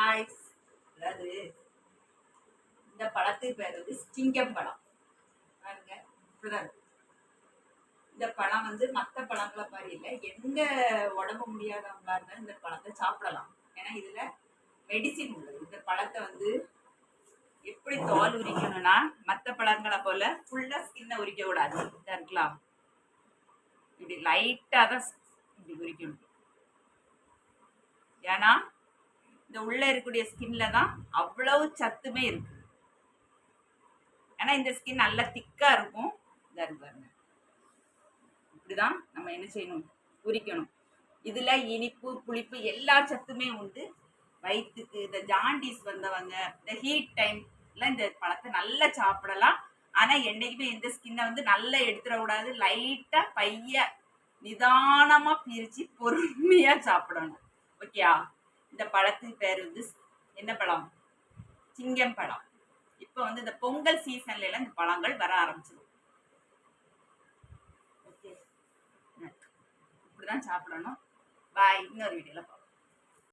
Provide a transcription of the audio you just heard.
ஹாய்ஸ் அதாவது இந்த பழத்துக்கு பேர் வந்து ஸ்டிங்கம் பழம் பாருங்க இப்படிதான் இந்த பழம் வந்து மற்ற பழங்களை மாதிரி இல்லை எந்த உடம்பு முடியாதவங்களா இருந்தாலும் இந்த பழத்தை சாப்பிடலாம். ஏன்னா இதுல மெடிசின் உள்ளது. இந்த பழத்தை வந்து எப்படி தோல் உரிக்கணும்னா மற்ற பழங்களை போல ஃபுல்லா ஸ்கின்னை உரிக்க கூடாது. இருக்கலாம். இப்படி லைட்டா தான் இப்படி உரிக்கணும். ஏன்னா இந்த உள்ள இருக்கக்கூடிய ஸ்கின்ல தான் அவ்வளவு சத்துமே இருக்கு. ஏன்னா இந்த ஸ்கின் நல்லா திக்கா இருக்கும். இதா இப்படிதான் நம்ம என்ன செய்யணும்? உரிக்கணும். இதுல இனிப்பு புளிப்பு எல்லா சத்துமே உண்டு. வயிற்றுக்கு இந்த ஜாண்டிஸ் வந்தவங்க இந்த ஹீட் டைம்ல இந்த பழத்தை நல்லா சாப்பிடலாம். ஆனா என்னைக்குமே இந்த ஸ்கின்னை வந்து நல்லா எடுத்துடக்கூடாது. லைட்டா பைய நிதானமா பிரிச்சு பொறுமையா சாப்பிடணும். ஓகேயா இந்த பழத்துக்கு பேர் வந்து என்ன பழம்? சிங்கம் பழம். இப்போ வந்து இந்த பொங்கல் சீசன்ல எல்லாம் இந்த பழங்கள் வர ஆரம்பிச்சிடும் ஓகே இப்படிதான் சாப்பிடணும். பாய் இன்னொரு வீடியோல பார்ப்போம்